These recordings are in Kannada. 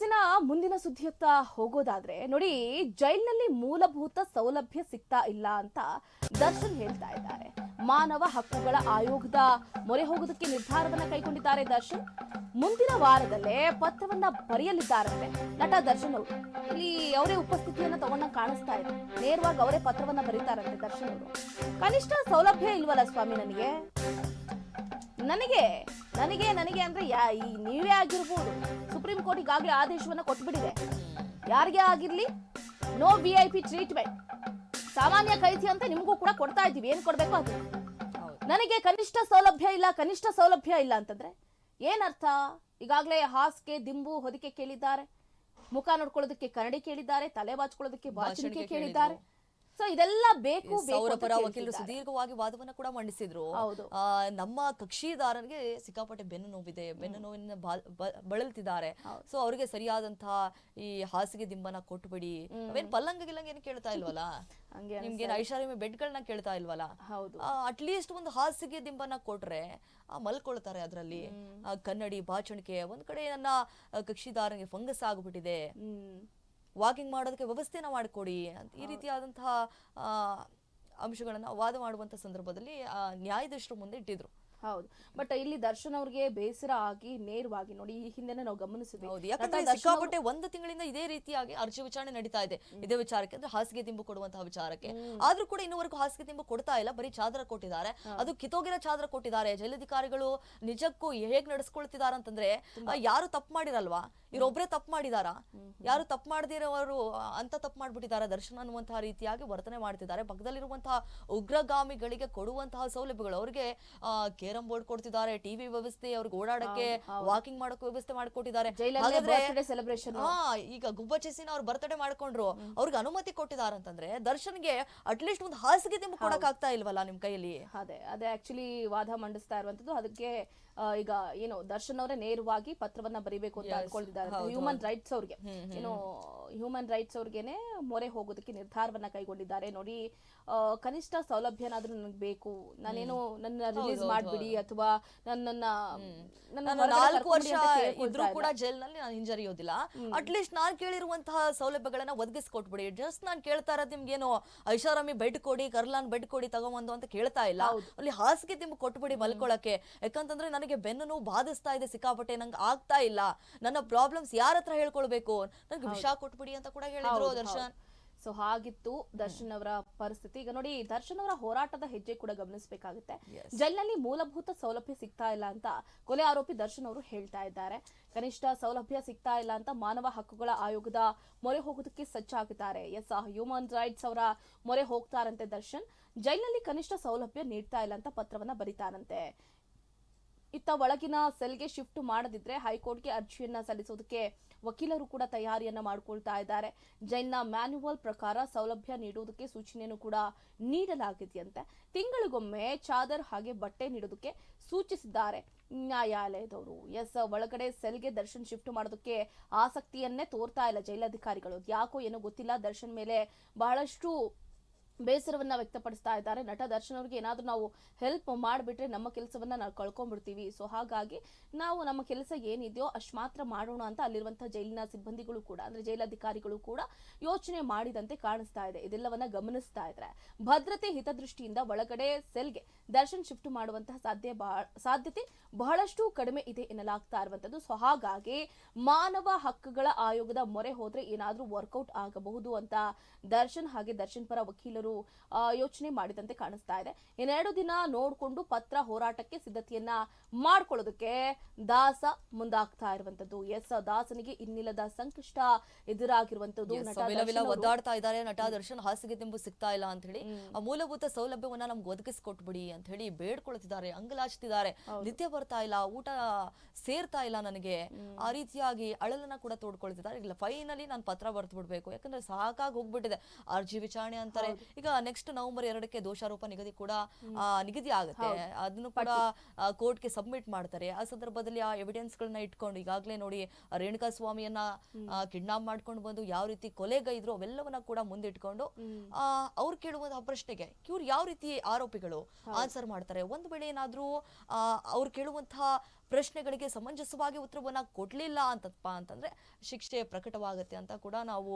ಕೇಸಿನ ಮುಂದಿನ ಸುದ್ದಿಯತ್ತ ಹೋಗೋದಾದ್ರೆ, ನೋಡಿ, ಜೈಲಿನಲ್ಲಿ ಮೂಲಭೂತ ಸೌಲಭ್ಯ ಸಿಗ್ತಾ ಇಲ್ಲ ಅಂತ ದರ್ಶನ್ ಹೇಳ್ತಾ ಇದ್ದಾರೆ. ಮಾನವ ಹಕ್ಕುಗಳ ಆಯೋಗದ ಮೊರೆ ಹೋಗೋದಕ್ಕೆ ನಿರ್ಧಾರವನ್ನ ಕೈಗೊಂಡಿದ್ದಾರೆ ದರ್ಶನ್. ಮುಂದಿನ ವಾರದಲ್ಲೇ ಪತ್ರವನ್ನ ಬರೆಯಲಿದ್ದಾರಂತೆ ನಟ ದರ್ಶನ್ ಅವರು. ಇಲ್ಲಿ ಅವರೇ ಉಪಸ್ಥಿತಿಯನ್ನ ತಗೊಂಡ ಕಾಣಿಸ್ತಾ ಇದೆ. ನೇರವಾಗಿ ಅವರೇ ಪತ್ರವನ್ನ ಬರೀತಾರಂತೆ ದರ್ಶನ್ ಅವರು. ಕನಿಷ್ಠ ಸೌಲಭ್ಯ ಇಲ್ವಲ್ಲ ಸ್ವಾಮಿ ನನಗೆ? ನನಗೆ ನನಗೆ ನನಗೆ ಅಂದ್ರೆ ಯಾ ಈ ನೀವೇ ಆಗಿರ್ಬೋದು. ಸುಪ್ರೀಂ ಕೋರ್ಟ್ ಈಗಾಗಲೇ ಆದೇಶವನ್ನ ಕೊಟ್ಬಿಟ್ಟಿದೆ. ಯಾರಿಗೆ ಆಗಿರ್ಲಿ? No V I P treatment ಸಾಮಾನ್ಯ ಕೈದಿ ಅಂತ ನಿಮಗೂ ಕೂಡ ಕೊಡ್ತಾ ಇದ್ದೀವಿ. ಏನ್ ಕೊಡ್ಬೇಕು ಅದು? ನನಗೆ ಕನಿಷ್ಠ ಸೌಲಭ್ಯ ಇಲ್ಲ ಕನಿಷ್ಠ ಸೌಲಭ್ಯ ಇಲ್ಲ ಅಂತಂದ್ರೆ ಏನರ್ಥ? ಈಗಾಗಲೇ ಹಾಸಿಗೆ ದಿಂಬು ಹೊದಿಕೆ ಕೇಳಿದ್ದಾರೆ. ಮುಖ ನೋಡ್ಕೊಳ್ಳೋದಕ್ಕೆ ಕನ್ನಡಿ ಕೇಳಿದ್ದಾರೆ ತಲೆ ಬಾಚ್ಕೊಳ್ಳೋದಕ್ಕೆ ಬಾಚಿಕೆ ಕೇಳಿದ್ದಾರೆ. ಸೊ ಇದೆಲ್ಲ ಬೇಕು ಅವರ ವಕೀಲರು ಸುದೀರ್ಘವಾಗಿ ವಾದವನ್ನ ಕೂಡ ಮಂಡಿಸಿದ್ರು. ನಮ್ಮ ಕಕ್ಷಿದಾರನಿಗೆ ಸಿಕ್ಕಾಪಟ್ಟೆ ಬೆನ್ನು ನೋವಿದೆ. ಬೆನ್ನು ನೋವಿನ ಬಳಲ್ತಿದ್ದಾರೆ. ಸೊ ಅವರಿಗೆ ಸರಿಯಾದಂತಹ ಈ ಹಾಸಿಗೆ ದಿಂಬನ ಕೊಟ್ಬಿಡಿ. ಅವೇನ್ ಪಲ್ಲಂಗ ಗಿಲ್ಲಂಗ ಏನು ಕೇಳ್ತಾ ಇಲ್ವಲ್ಲ? ಹಂಗೆ ನಿಮ್ಗೆ ಐಷಾರಾಮಿ ಬೆಡ್ಗಳನ್ನ ಕೇಳ್ತಾ ಇಲ್ವಲ್ಲ? ಹೌದು. ಅಟ್ಲೀಸ್ಟ್ ಒಂದು ಹಾಸಿಗೆ ದಿಂಬನ ಕೊಟ್ರೆ ಮಲ್ಕೊಳ್ತಾರೆ ಅದರಲ್ಲಿ. ಕನ್ನಡಿ ಬಾಚಣಿಕೆ ಒಂದ್ ಕಡೆ ನನ್ನ ಕಕ್ಷಿದಾರನಿಗೆ ಫಂಗಸ್ ಆಗ್ಬಿಟ್ಟಿದೆ. ವಾಕಿಂಗ್ ಮಾಡೋದಕ್ಕೆ ವ್ಯವಸ್ಥೆನ ಮಾಡಿಕೊಡಿ ಅಂತ ಈ ರೀತಿಯಾದಂತಹ ಅಂಶಗಳನ್ನು ವಾದ ಮಾಡುವಂಥ ಸಂದರ್ಭದಲ್ಲಿ ನ್ಯಾಯಾಧೀಶರು ಮುಂದೆ ಇಟ್ಟಿದ್ರು. ಹೌದು. ಬಟ್ ಇಲ್ಲಿ ದರ್ಶನ್ ಅವ್ರಿಗೆ ಬೇಸರ ಆಗಿ ನೇರವಾಗಿ ನೋಡಿ ಈ ಹಿಂದೆನೆ ನಾವು ಗಮನಿಸಿದ್ವಿ. ಹೌದು. ಯಾಕಂದ್ರೆ ಸಿಕ್ಕಾಪಟ್ಟೆ ಒಂದು ತಿಂಗಳಿಂದ ಇದೇ ರೀತಿಯಾಗಿ ಅರ್ಜಿ ವಿಚಾರಣೆ ನಡೀತಾ ಇದೆ. ಇದೇ ವಿಚಾರಕ್ಕೆ ಅಂದ್ರೆ ಹಾಸಿಗೆ ದಿಂಬು ಕೊಡುವಂತಹ ವಿಚಾರಕ್ಕೆ. ಆದ್ರೂ ಕೂಡ ಇನ್ನುವರೆಗೂ ಹಾಸಿಗೆ ದಿಂಬು ಕೊಡ್ತಾ ಇಲ್ಲ. ಬರೀ ಚಾದರ ಕೊಟ್ಟಿದ್ದಾರೆ. ಅದು ಕಿತ್ತೋಗಿರೋ ಚಾದರ ಕೊಟ್ಟಿದ್ದಾರೆ. ಜೈಲಧಿಕಾರಿಗಳು ನಿಜಕ್ಕೂ ಹೇಗ್ ನಡೆಸ್ಕೊಳ್ತಿದಾರ ಅಂತಂದ್ರೆ ಯಾರು ತಪ್ಪು ಮಾಡಿರಲ್ವಾ? ಇವ್ರೊಬ್ರೇ ತಪ್ಪು ಮಾಡಿದಾರ? ಯಾರು ತಪ್ಪು ಮಾಡದಿರೋರು ಅಂತ ತಪ್ಪು ಮಾಡ್ಬಿಟ್ಟಿದ್ದಾರೆ. ದರ್ಶನ ಅನ್ನುವಂತಹ ರೀತಿಯಾಗಿ ವರ್ತನೆ ಮಾಡ್ತಿದ್ದಾರೆ. ಪಕ್ಕದಲ್ಲಿರುವಂತಹ ಉಗ್ರಗಾಮಿಗಳಿಗೆ ಕೊಡುವಂತಹ ಸೌಲಭ್ಯಗಳು. ಅವ್ರಿಗೆ ಕೇರಂ ಬೋರ್ಡ್ ಕೊಡ್ತಿದ್ದಾರೆ ಟಿವಿ ವ್ಯವಸ್ಥೆ ಅವ್ರಿಗೆ ಓಡಾಡಕ್ಕೆ ವಾಕಿಂಗ್ ಮಾಡೋಕೆ ವ್ಯವಸ್ಥೆ ಮಾಡ್ಕೊಟ್ಟಿದ್ದಾರೆ. ಈಗ ಗುಬ್ಬಚೆಸಿನ ಅವ್ರು ಬರ್ತಡೇ ಮಾಡ್ಕೊಂಡ್ರು ಅವ್ರಿಗೆ ಅನುಮತಿ ಕೊಟ್ಟಿದ್ದಾರೆ ಅಂತಂದ್ರೆ ದರ್ಶನ್ಗೆ ಅಟ್ಲೀಸ್ಟ್ ಒಂದು ಹಾಸಿಗೆ ತಿಂಬ ಕೊಡಕ್ ಆಗ್ತಾ ಇಲ್ವಲ್ಲ ನಿಮ್ ಕೈಯಲ್ಲಿ? ಅದೇ ಅದೇ ಆಕ್ಚುಲಿ ವಾದ ಮಂಡಿಸ್ತಾ ಇರುವಂತದ್ದು. ಅದಕ್ಕೆ ಈಗ ಏನು ದರ್ಶನ್ ಅವರೇ ನೇರವಾಗಿ ಪತ್ರವನ್ನ ಬರಿಬೇಕು ಅಂತ ಅನ್ಕೊಳ್ತಿದ್ದಾರೆ. ಹ್ಯೂಮನ್ ರೈಟ್ಸ್ ಅವ್ರಿಗೆ. ಏನು ಹ್ಯೂಮನ್ ರೈಟ್ಸ್ ಅವ್ರಿಗೆನೆ ಮೊರೆ ಹೋಗೋದಕ್ಕೆ ನಿರ್ಧಾರವನ್ನ ಕೈಗೊಂಡಿದ್ದಾರೆ. ನೋಡಿ ಕನಿಷ್ಠ ಸೌಲಭ್ಯನಾದ್ರೂ ನನಗೆ ಬೇಕು. ನಾನೇನು ನನ್ನ ರಿಲೀಸ್ ಮಾಡ್ಬಿಡಿ ಅಥವಾ ನನ್ನನ್ನ ನನ್ನ ನಾನು ನಾಲ್ಕು ವರ್ಷ ಇದ್ರೂ. ಕೂಡ ಜೈಲ್ನಲ್ಲಿ ನಾನು ಹಿಂಜರಿಯೋದಿಲ್ಲ ಅಟ್ಲೀಸ್ಟ್ ನಾನ್ ಕೇಳಿರುವಂತಹ ಸೌಲಭ್ಯಗಳನ್ನ ಒದಗಿಸ್ಕೊಟ್ಬಿಡಿ. ಜಸ್ಟ್ ನಾನ್ ಕೇಳ್ತಾ ಇರೋದು ನಿಮ್ಗೇನು ಐಷಾರಾಮಿ ಬೆಡ್ ಕೊಡಿ ಕರ್ಲಾನ್ ಬೆಡ್ ಕೊಡಿ ತಗೊಂಬಂದು ಅಂತ ಕೇಳ್ತಾ ಇಲ್ಲ. ಅಲ್ಲಿ ಹಾಸಿಗೆ ನಿಮ್ಗೆ ಕೊಟ್ಬಿಡಿ ಮಲ್ಕೊಳಕ್ಕೆ. ಯಾಕಂತಂದ್ರೆ ನನಗೆ ಬೆನ್ನು ನೋವು ಬಾಧಿಸ್ತಾ ಇದೆ ಸಿಕ್ಕಾಪಟ್ಟೆ ನಂಗೆ ಆಗ್ತಾ ಇಲ್ಲ. ನನ್ನ ಪ್ರಾಬ್ಲಮ್ಸ್ ಯಾರ ಹತ್ರ ಹೇಳ್ಕೊಳ್ಬೇಕು? ನನಗೆ ವಿಷ ಕೊಟ್ಬಿಡಿ ಅಂತ ಕೂಡ ಹೇಳಿದ್ರು ದರ್ಶನ್. ಸೊ ಹಾಗಿತ್ತು ದರ್ಶನ್ ಅವರ ಪರಿಸ್ಥಿತಿ. ಈಗ ನೋಡಿ ದರ್ಶನ್ ಅವರ ಹೋರಾಟದ ಹೆಜ್ಜೆ ಕೂಡ ಗಮನಿಸಬೇಕಾಗುತ್ತೆ. ಜೈಲಿನಲ್ಲಿ ಮೂಲಭೂತ ಸೌಲಭ್ಯ ಸಿಗ್ತಾ ಇಲ್ಲ ಅಂತ ಕೊಲೆ ಆರೋಪಿ ದರ್ಶನ್ ಅವರು ಹೇಳ್ತಾ ಇದ್ದಾರೆ. ಕನಿಷ್ಠ ಸೌಲಭ್ಯ ಸಿಗ್ತಾ ಇಲ್ಲ ಅಂತ ಮಾನವ ಹಕ್ಕುಗಳ ಆಯೋಗದ ಮೊರೆ ಹೋಗೋದಕ್ಕೆ ಸಜ್ಜಾಗಿದ್ದಾರೆ. ಎಸ್ ಹ್ಯೂಮನ್ ರೈಟ್ಸ್ ಅವರ ಮೊರೆ ಹೋಗ್ತಾರಂತೆ ದರ್ಶನ್. ಜೈಲಿನಲ್ಲಿ ಕನಿಷ್ಠ ಸೌಲಭ್ಯ ನೀಡ್ತಾ ಇಲ್ಲ ಅಂತ ಪತ್ರವನ್ನ ಬರೀತಾರಂತೆ. ಇತ್ತ ಒಳಗಿನ ಸೆಲ್ಗೆ ಶಿಫ್ಟ್ ಮಾಡದಿದ್ರೆ ಹೈಕೋರ್ಟ್ಗೆ ಅರ್ಜಿಯನ್ನ ಸಲ್ಲಿಸೋದಕ್ಕೆ ವಕೀಲರು ಕೂಡ ತಯಾರಿಯನ್ನು ಮಾಡ್ಕೊಳ್ತಾ ಇದ್ದಾರೆ. ಜೈಲ್ನ ಮ್ಯಾನ್ಯುವಲ್ ಪ್ರಕಾರ ಸೌಲಭ್ಯ ನೀಡುವುದಕ್ಕೆ ಸೂಚನೆಯನ್ನು ಕೂಡ ನೀಡಲಾಗಿದೆಯಂತೆ. ತಿಂಗಳಿಗೊಮ್ಮೆ ಚಾದರ್ ಹಾಗೆ ಬಟ್ಟೆ ನೀಡೋದಕ್ಕೆ ಸೂಚಿಸಿದ್ದಾರೆ. ನ್ಯಾಯಾಲಯದವರು ಎಸ್, ಒಳಗಡೆ ಸೆಲ್ಗೆ ದರ್ಶನ್ ಶಿಫ್ಟ್ ಮಾಡೋದಕ್ಕೆ ಆಸಕ್ತಿಯನ್ನೇ ತೋರ್ತಾ ಇಲ್ಲ ಜೈಲಾಧಿಕಾರಿಗಳು. ಯಾಕೋ ಏನೋ ಗೊತ್ತಿಲ್ಲ, ದರ್ಶನ್ ಮೇಲೆ ಬಹಳಷ್ಟು ಬೇಸರವನ್ನ ವ್ಯಕ್ತಪಡಿಸ್ತಾ ಇದ್ದಾರೆ. ನಟ ದರ್ಶನ್ ಅವ್ರಿಗೆ ಏನಾದ್ರೂ ನಾವು ಹೆಲ್ಪ್ ಮಾಡಿಬಿಟ್ರೆ ನಮ್ಮ ಕೆಲಸವನ್ನ ನಾವು ಕಳ್ಕೊಂಡ್ಬಿಡ್ತೀವಿ. ಸೊ ಹಾಗಾಗಿ ನಾವು ನಮ್ಮ ಕೆಲಸ ಏನಿದೆಯೋ ಅಷ್ಟು ಮಾತ್ರ ಮಾಡೋಣ ಅಂತ ಅಲ್ಲಿರುವಂತಹ ಜೈಲಿನ ಸಿಬ್ಬಂದಿಗಳು ಕೂಡ, ಅಂದ್ರೆ ಜೈಲಾಧಿಕಾರಿಗಳು ಕೂಡ ಯೋಚನೆ ಮಾಡಿದಂತೆ ಕಾಣಿಸ್ತಾ ಇದೆ. ಇದೆಲ್ಲವನ್ನ ಗಮನಿಸ್ತಾ ಇದ್ರೆ. ಭದ್ರತೆ ಹಿತದೃಷ್ಟಿಯಿಂದ ಒಳಗಡೆ ಸೆಲ್ಗೆ ದರ್ಶನ್ ಶಿಫ್ಟ್ ಮಾಡುವಂತಹ ಸಾಧ್ಯ ಸಾಧ್ಯತೆ ಬಹಳಷ್ಟು ಕಡಿಮೆ ಇದೆ ಎನ್ನಲಾಗ್ತಾ ಇರುವಂತದ್ದು ಸೊ ಹಾಗಾಗಿ ಮಾನವ ಹಕ್ಕುಗಳ ಆಯೋಗದ ಮೊರೆ ಹೋದ್ರೆ ಏನಾದ್ರೂ ವರ್ಕೌಟ್ ಆಗಬಹುದು ಅಂತ ದರ್ಶನ್ ಹಾಗೆ ದರ್ಶನ್ ಪರ ವಕೀಲರು ಆ, ಯೋಚನೆ ಮಾಡಿದಂತೆ ಕಾಣಿಸ್ತಾ ಇದೆ. ಇನ್ನೆರಡು ದಿನ ನೋಡಿಕೊಂಡು ಪತ್ರ ಹೋರಾಟಕ್ಕೆ ಸಿದ್ಧತೆಯನ್ನ ಮಾಡ್ಕೊಳ್ಳೋದಕ್ಕೆ ದಾಸ ಮುಂದಾಗ್ತಾ ಇರುವಂತದ್ದು ಎಸ್ ದಾಸನಿಗೆ ಇನ್ನಿಲ್ಲದ ಸಂಕಷ್ಟ ಎದುರಾಗಿರುವಂತದ್ದು ಅವರು- ಒದ್ದಾಡ್ತಾ ಇದ್ದಾರೆ. ನಟ ದರ್ಶನ್ ಹಾಸಿಗೆ ತಿಂಬು ಸಿಗ್ತಾ ಇಲ್ಲ ಅಂತ ಹೇಳಿ. ಆ ಮೂಲಭೂತ ಸೌಲಭ್ಯವನ್ನ ನಮ್ಗೆ ಒದಗಿಸ್ಕೊಟ್ಬಿಡಿ ಅಂತ ಹೇಳಿ ಬೇಡ್ಕೊಳ್ತಿದ್ದಾರೆ ಅಂಗಲಾಚ್ತಿದ್ದಾರೆ. ನಿತ್ಯ ಬರ್ತಾ ಇಲ್ಲ ಊಟ ಸೇರ್ತಾ ಇಲ್ಲ ನನಗೆ. ಆ ರೀತಿಯಾಗಿ ಅಳಲನ್ನ ಕೂಡ ತೋಡ್ಕೊಳ್ತಿದ್ದಾರೆ. ಇಲ್ಲ ಫೈನಲಿ ನಾನು ಪತ್ರ ಬರ್ತು ಬಿಡ್ಬೇಕು ಯಾಕಂದ್ರೆ ಸಾಕಾಗಿ ಹೋಗ್ಬಿಟ್ಟಿದೆ. ಅರ್ಜಿ ವಿಚಾರಣೆ ಅಂತಾರೆ. ಈಗ ನೆಕ್ಸ್ಟ್ ನವೆಂಬರ್ ಎರಡಕ್ಕೆ ದೋಷಾರೋಪ ನಿಗದಿ ಕೂಡ ನಿಗದಿ ಆಗುತ್ತೆ. ಅದನ್ನು ಕೂಡ ಕೋರ್ಟ್ಗೆ ಸಬ್ಮಿಟ್ ಮಾಡ್ತಾರೆ. ಆ ಸಂದರ್ಭದಲ್ಲಿ ಆ ಎವಿಡೆನ್ಸ್ ಗಳನ್ನ ಇಟ್ಕೊಂಡು ಈಗಾಗಲೇ ನೋಡಿ ರೇಣುಕಾ ಸ್ವಾಮಿಯನ್ನ ಕಿಡ್ನಾಪ್ ಮಾಡ್ಕೊಂಡು ಬಂದು ಯಾವ ರೀತಿ ಕೊಲೆಗೈದ್ರು ಅವೆಲ್ಲವನ್ನ ಕೂಡ ಮುಂದಿಟ್ಕೊಂಡು ಆ, ಅವ್ರು ಕೇಳುವಂತಹ ಪ್ರಶ್ನೆಗೆ ಇವ್ರು ಯಾವ ರೀತಿ ಆರೋಪಿಗಳು ಆನ್ಸರ್ ಮಾಡ್ತಾರೆ? ಒಂದು ವೇಳೆ ಏನಾದ್ರೂ ಆ, ಅವ್ರು ಕೇಳುವಂತಹ ಪ್ರಶ್ನೆಗಳಿಗೆ ಸಮಂಜಸವಾಗಿ ಉತ್ತರವನ್ನ ಕೊಡ್ಲಿಲ್ಲ ಅಂತಪ್ಪ ಅಂತಂದ್ರೆ ಶಿಕ್ಷೆ ಪ್ರಕಟವಾಗುತ್ತೆ ಅಂತ ಕೂಡ ನಾವು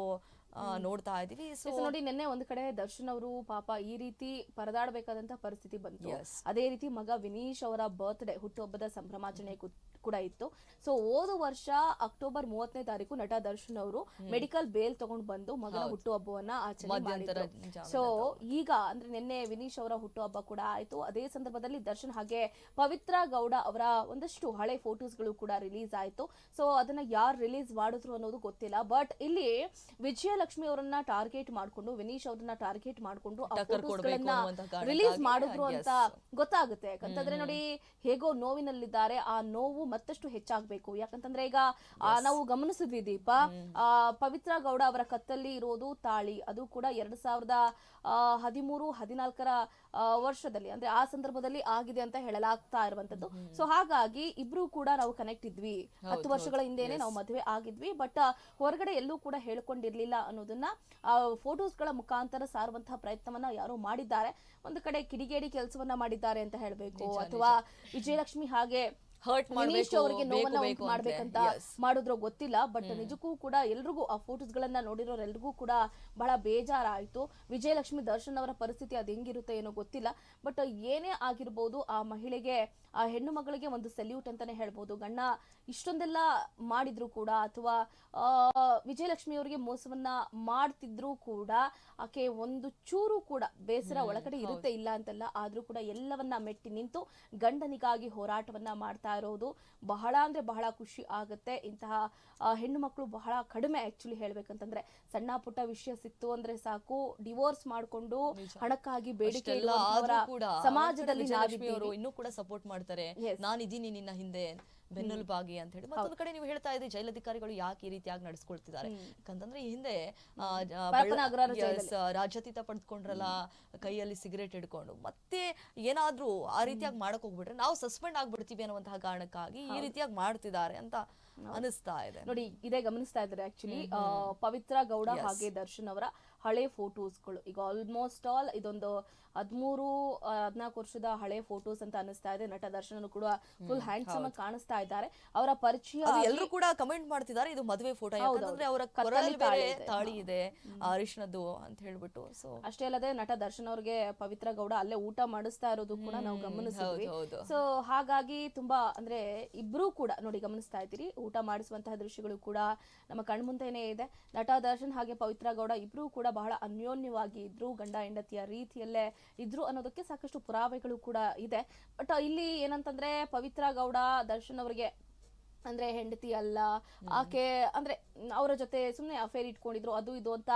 ನೋಡ್ತಾ ಇದೀವಿ ಸೊ ನೋಡಿ ನಿನ್ನೆ ಒಂದ್ ಕಡೆ ದರ್ಶನ್ ಅವರು ಪಾಪ ಈ ರೀತಿ ಪರದಾಡಬೇಕಾದಂತ ಪರಿಸ್ಥಿತಿ ಬಂತು. ಅದೇ ರೀತಿ ಮಗ ವಿನೀಶ್ ಅವರ ಬರ್ತ್ಡೇ ಹುಟ್ಟುಹಬ್ಬದ ಸಂಭ್ರಮಾಚರಣೆ ಕೂಡ ಇತ್ತು. ಸೊ ಹೋದ ವರ್ಷ ಅಕ್ಟೋಬರ್ ಮೂವತ್ತನೇ ತಾರೀಕು ನಟ ದರ್ಶನ್ ಅವರು ಮೆಡಿಕಲ್ ಬೇಲ್ ತಗೊಂಡು ಬಂದು ಮಗನ ಹುಟ್ಟುಹಬ್ಬವನ್ನ ಆಚರಣೆ ಮಾಡಿದ್ರು. ಸೊ ಈಗ ಅಂದ್ರೆ ನಿನ್ನೆ ವಿನೀಶ್ ಅವರ ಹುಟ್ಟುಹಬ್ಬ ಕೂಡ ಆಯ್ತು. ಅದೇ ಸಂದರ್ಭದಲ್ಲಿ ದರ್ಶನ್ ಹಾಗೆ ಪವಿತ್ರ ಗೌಡ ಅವರ ಒಂದಷ್ಟು ಹಳೆ ಫೋಟೋಸ್ಗಳು ಕೂಡ ರಿಲೀಸ್ ಆಯ್ತು. ಸೊ ಅದನ್ನ ಯಾರು ರಿಲೀಸ್ ಮಾಡಿದ್ರು ಅನ್ನೋದು ಗೊತ್ತಿಲ್ಲ. ಬಟ್ ಇಲ್ಲಿ ವಿಜಯಲಕ್ಷ್ಮಿ ಅವರನ್ನ ಟಾರ್ಗೆಟ್ ಮಾಡ್ಕೊಂಡು ವಿನೀಶ್ ಅವರನ್ನ ಟಾರ್ಗೆಟ್ ಮಾಡ್ಕೊಂಡು ರಿಲೀಸ್ ಮಾಡಿದ್ರು ಅಂತ. ಗೊತ್ತಾಗುತ್ತೆ. ಯಾಕಂತಂದ್ರೆ ನೋಡಿ ಹೇಗೋ ನೋವಿನಲ್ಲಿದ್ದಾರೆ ಆ ನೋವು ಮತ್ತಷ್ಟು ಹೆಚ್ಚಾಗ್ಬೇಕು. ಯಾಕಂತಂದ್ರೆ ಈಗ ನಾವು ಗಮನಿಸಿದ್ವಿ ದೀಪ ಪವಿತ್ರ ಗೌಡ ಅವರ ಕತ್ತಲ್ಲಿ ಇರೋದು ತಾಳಿ. ಅದು ಕೂಡ ಎರಡ್ ಸಾವಿರದ ಹದಿಮೂರು ಹದಿನಾಲ್ಕರ ವರ್ಷದಲ್ಲಿ ಅಂದ್ರೆ ಆ ಸಂದರ್ಭದಲ್ಲಿ ಆಗಿದೆ ಅಂತ ಹೇಳಲಾಗ್ತಾ ಇರುವಂತದ್ದು. ಸೊ ಹಾಗಾಗಿ ಇಬ್ರು ಕೂಡ ನಾವು ಕನೆಕ್ಟ್ ಇದ್ವಿ. ಹತ್ತು ವರ್ಷಗಳ ಹಿಂದೆನೆ ನಾವು ಮದುವೆ ಆಗಿದ್ವಿ. ಬಟ್ ಹೊರಗಡೆ ಎಲ್ಲೂ ಕೂಡ ಹೇಳ್ಕೊಂಡಿರ್ಲಿಲ್ಲ ಅನ್ನೋದನ್ನ ಫೋಟೋಸ್ಗಳ ಮುಖಾಂತರ ಸಾರುವಂತಹ ಪ್ರಯತ್ನವನ್ನ ಯಾರೋ ಮಾಡಿದ್ದಾರೆ. ಒಂದು ಕಡೆ ಕಿಡಿಗೇಡಿ ಕೆಲಸವನ್ನ ಮಾಡಿದ್ದಾರೆ ಅಂತ ಹೇಳ್ಬೇಕು. ಅಥವಾ ವಿಜಯಲಕ್ಷ್ಮಿ ಹಾಗೆ ಹರ್ಟ್ ಮಾಡ್ಬೇಕು ಅವರಿಗೆ ನೋವನ್ನ ಉಂಟು ಮಾಡ್ಬೇಕಂತ. ಮಾಡಿದ್ರೋ ಗೊತ್ತಿಲ್ಲ ಬಟ್ ನಿಜಕ್ಕೂ ಕೂಡ ಎಲ್ರಿಗೂ ಆ ಫೋಟೋಸ್ ಗಳನ್ನ ನೋಡಿರೋರೆಲ್ರಿಗೂ ಕೂಡ ಬಹಳ ಬೇಜಾರಾಯ್ತು. ವಿಜಯಲಕ್ಷ್ಮಿ ದರ್ಶನ್ ಅವರ ಪರಿಸ್ಥಿತಿ ಅದು ಹೆಂಗಿರುತ್ತೆ ಏನೋ ಗೊತ್ತಿಲ್ಲ ಬಟ್ ಏನೇ ಆಗಿರ್ಬೋದು ಆ ಮಹಿಳೆಗೆ ಆ ಹೆಣ್ಣು ಮಗಳಿಗೆ ಒಂದು ಸೆಲ್ಯೂಟ್ ಅಂತಾನೆ ಹೇಳ್ಬೋದು. ಗಣ್ಣ ಇಷ್ಟೊಂದೆಲ್ಲ ಮಾಡಿದ್ರು ಕೂಡ ಅಥವಾ ಆ, ವಿಜಯಲಕ್ಷ್ಮಿ ಅವರಿಗೆ ಮೋಸವನ್ನ ಮಾಡ್ತಿದ್ರು ಕೂಡ ಆಕೆ ಒಂದು ಚೂರು ಕೂಡ ಬೇಸರ ಒಳಗಡೆ ಇರುತ್ತೆ ಇಲ್ಲ ಅಂತಲ್ಲ ಆದ್ರೂ ಕೂಡ ಎಲ್ಲವನ್ನ ಮೆಟ್ಟಿ ನಿಂತು ಗಂಡನಿಗಾಗಿ ಹೋರಾಟವನ್ನ ಮಾಡ್ತಾ ಇರೋದು ಬಹಳ ಅಂದ್ರೆ ಬಹಳ ಖುಷಿ ಆಗುತ್ತೆ. ಇಂತಹ ಹೆಣ್ಣು ಮಕ್ಕಳು ಬಹಳ ಕಡಿಮೆ ಆಕ್ಚುಲಿ ಹೇಳ್ಬೇಕಂತಂದ್ರೆ ಸಣ್ಣ ಪುಟ್ಟ ವಿಷಯ ಸಿಕ್ತು ಅಂದ್ರೆ ಸಾಕು. ಡಿವೋರ್ಸ್ ಮಾಡ್ಕೊಂಡು ಹಣಕ್ಕಾಗಿ ಬೇಡಿಕೆ ಸಮಾಜದಲ್ಲಿ ಇನ್ನೂ ಕೂಡ ಸಪೋರ್ಟ್ ಮಾಡ್ತಾರೆ. ನಾನಿದ್ದೀನಿ ನಿನ್ನ ಹಿಂದೆ. ಬೆನ್ನೆಲುಬಾಗಿ ಅಂತ ಹೇಳಿ ಮತ್ತೊಂದು ಕಡೆ ನೀವು ಹೇಳ್ತಾ ಇದ್ರಿ ಜೈಲಧಿಕಾರಿಗಳು ಯಾಕೆ ಈ ರೀತಿಯಾಗಿ ನಡೆಸ್ಕೊಳ್ತಿದ್ದಾರೆ? ಯಾಕಂತಂದ್ರೆ ಈ ಹಿಂದೆ ರಾಜ್ಯಾತೀತ ಪಡೆದುಕೊಂಡ್ರಲ್ಲ ಕೈಯಲ್ಲಿ ಸಿಗರೇಟ್ ಹಿಡ್ಕೊಂಡು. ಮತ್ತೆ ಏನಾದ್ರೂ ಆ ರೀತಿಯಾಗಿ ಮಾಡಕ್ ಹೋಗ್ಬಿಟ್ರೆ ನಾವು ಸಸ್ಪೆಂಡ್ ಆಗ್ಬಿಡ್ತೀವಿ ಅನ್ನುವಂತಹ ಕಾರಣಕ್ಕಾಗಿ ಈ ರೀತಿಯಾಗಿ ಮಾಡ್ತಿದ್ದಾರೆ ಅಂತ ಅನಿಸ್ತಾ ಇದೆ. ನೋಡಿ ಇದೇ ಗಮನಿಸ್ತಾ ಇದ್ದಾರೆ ಆಕ್ಚುಲಿ ಪವಿತ್ರ ಗೌಡ ಹಾಗೆ ದರ್ಶನ್ ಅವರ ಹಳೆ ಫೋಟೋಸ್ಗಳು. ಈಗ ಆಲ್ಮೋಸ್ಟ್ ಆಲ್ ಇದೊಂದು ಹದಿಮೂರು ಹದಿನಾಲ್ಕು ವರ್ಷದ ಹಳೆ ಫೋಟೋಸ್ ಅಂತ ಅನಿಸ್ತಾ ಇದೆ. ನಟ ದರ್ಶನ್ ಕೂಡ ಫುಲ್ ಹ್ಯಾಂಡ್ಸಮ್ ಆಗಿ ಕಾಣಿಸ್ತಾ ಇದ್ದಾರೆ. ಅವರ ಪರಿಚಯ ಎಲ್ಲರೂ ಕೂಡ ಕಮೆಂಟ್ ಮಾಡ್ತಿದ್ದಾರೆ. ಇದು ಮದುವೆ ಫೋಟೋ ಯಾಕಂದ್ರೆ ಅವರ ತಾಳಿ ಇದೆ. ಅರಿಶಿನದ್ದು ಅಂತ ಹೇಳ್ಬಿಟ್ಟು ಸೊ ಅಷ್ಟೇ ಅಲ್ಲದೆ ನಟ ದರ್ಶನ್ ಅವ್ರಿಗೆ ಪವಿತ್ರ ಗೌಡ ಅಲ್ಲೇ ಊಟ ಮಾಡಿಸ್ತಾ ಇರೋದು ಕೂಡ ನಾವು ಗಮನಿಸಿದ್ವಿ. ಸೊ ಹಾಗಾಗಿ ತುಂಬಾ ಅಂದ್ರೆ ಇಬ್ರು ಕೂಡ ನೋಡಿ ಗಮನಿಸ್ತಾ ಇದ್ದೀರಿ. ಊಟ ಮಾಡಿಸುವಂತಹ ದೃಶ್ಯಗಳು ಕೂಡ ನಮ್ಮ ಕಣ್ಮುಂದೆನೇ ಇದೆ. ನಟ ದರ್ಶನ್ ಹಾಗೆ ಪವಿತ್ರ ಗೌಡ ಇಬ್ರು ಕೂಡ ಬಹಳ ಅನ್ಯೋನ್ಯವಾಗಿ ಇದ್ರು ಗಂಡ ಹೆಂಡತಿಯ ರೀತಿಯಲ್ಲೇ ಇದ್ರು ಅನ್ನೋದಕ್ಕೆ ಸಾಕಷ್ಟು ಪುರಾವೆಗಳು ಕೂಡ ಇದೆ. ಬಟ್ ಇಲ್ಲಿ ಏನಂತಂದ್ರೆ ಪವಿತ್ರ ಗೌಡ ದರ್ಶನ್ ಅವರಿಗೆ ಅಂದ್ರೆ ಹೆಂಡತಿ ಅಲ್ಲ ಆಕೆ ಅಂದ್ರೆ ಅವರ ಜೊತೆ ಸುಮ್ನೆ ಅಫೇರ್ ಇಟ್ಕೊಂಡಿದ್ರು ಅದು ಇದು ಅಂತ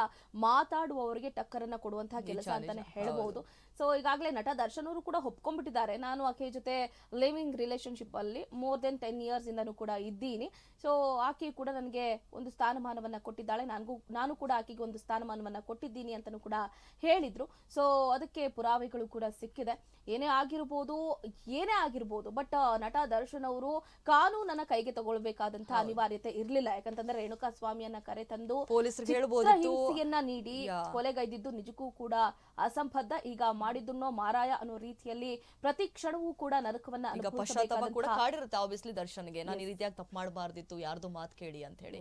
ಮಾತಾಡುವವರಿಗೆ ಟಕ್ಕರನ್ನ ಕೊಡುವಂತಹ ಕೆಲಸ ಅಂತಾನೆ ಹೇಳ್ಬಹುದು. ಸೊ ಈಗಾಗಲೇ ನಟ ದರ್ಶನ್ ಅವರು ಕೂಡ ಒಪ್ಕೊಂಡ್ಬಿಟ್ಟಿದ್ದಾರೆ. ನಾನು ಆಕೆ ಜೊತೆ ಲಿವಿಂಗ್ ರಿಲೇಶನ್ಶಿಪ್ ಅಲ್ಲಿ ಮೋರ್ ದೆನ್ ಟೆನ್ ಇಯರ್ಸ್ ಇಂದನು ಕೂಡ ಇದ್ದೀನಿ. ಸೊ ಆಕೆ ಕೂಡ ನನಗೆ ಒಂದು ಸ್ಥಾನಮಾನವನ್ನ ಕೊಟ್ಟಿದ್ದಾಳೆ. ನನಗೂ ನಾನು ಕೂಡ ಆಕೆಗೆ ಒಂದು ಸ್ಥಾನಮಾನವನ್ನ ಕೊಟ್ಟಿದ್ದೀನಿ ಅಂತಾನೂ ಕೂಡ ಹೇಳಿದ್ರು. ಸೊ ಅದಕ್ಕೆ ಪುರಾವೆಗಳು ಕೂಡ ಸಿಕ್ಕಿದೆ. ಏನೇ ಆಗಿರ್ಬೋದು ಏನೇ ಆಗಿರ್ಬೋದು ಬಟ್ ನಟ ದರ್ಶನ್ ಅವರು ಕಾನೂನನ್ನ ಕೈಗೆ ತಗೊಳ್ಬೇಕಾದಂತಹ ಅನಿವಾರ್ಯತೆ ಇರಲಿಲ್ಲ. ಯಾಕಂತಂದ್ರೆ ರೇಣುಕಾ ಸ್ವಾಮಿಯನ್ನ ಕರೆ ತಂದು ಪೊಲೀಸರಿಗೆ ನೀಡಿ. ಕೊಲೆಗೈದಿದ್ದು ನಿಜಕ್ಕೂ ಕೂಡ ಅಸಂಬದ್ಧ. ಈಗ ಮಾಡಿದ್ದನ್ನೋ ಮಾರಾಯ ಅನ್ನೋ ರೀತಿಯಲ್ಲಿ ಪ್ರತಿ ಕ್ಷಣವೂ ಕೂಡ ನರಕವನ್ನ ಈಗ ಪಶ್ಚಾತ್ತಾಪ ಕೂಡ ಕಾಡಿರುತ್ತೆ ಆಬ್ವಿಯಸ್ಲಿ ದರ್ಶನ್ಗೆ. ನಾನು ಈ ರೀತಿಯಾಗಿ ತಪ್ಪು ಮಾಡಬಾರ್ದಿತ್ತು ಯಾರ್ದು ಮಾತು ಕೇಳಿ ಅಂತ ಹೇಳಿ.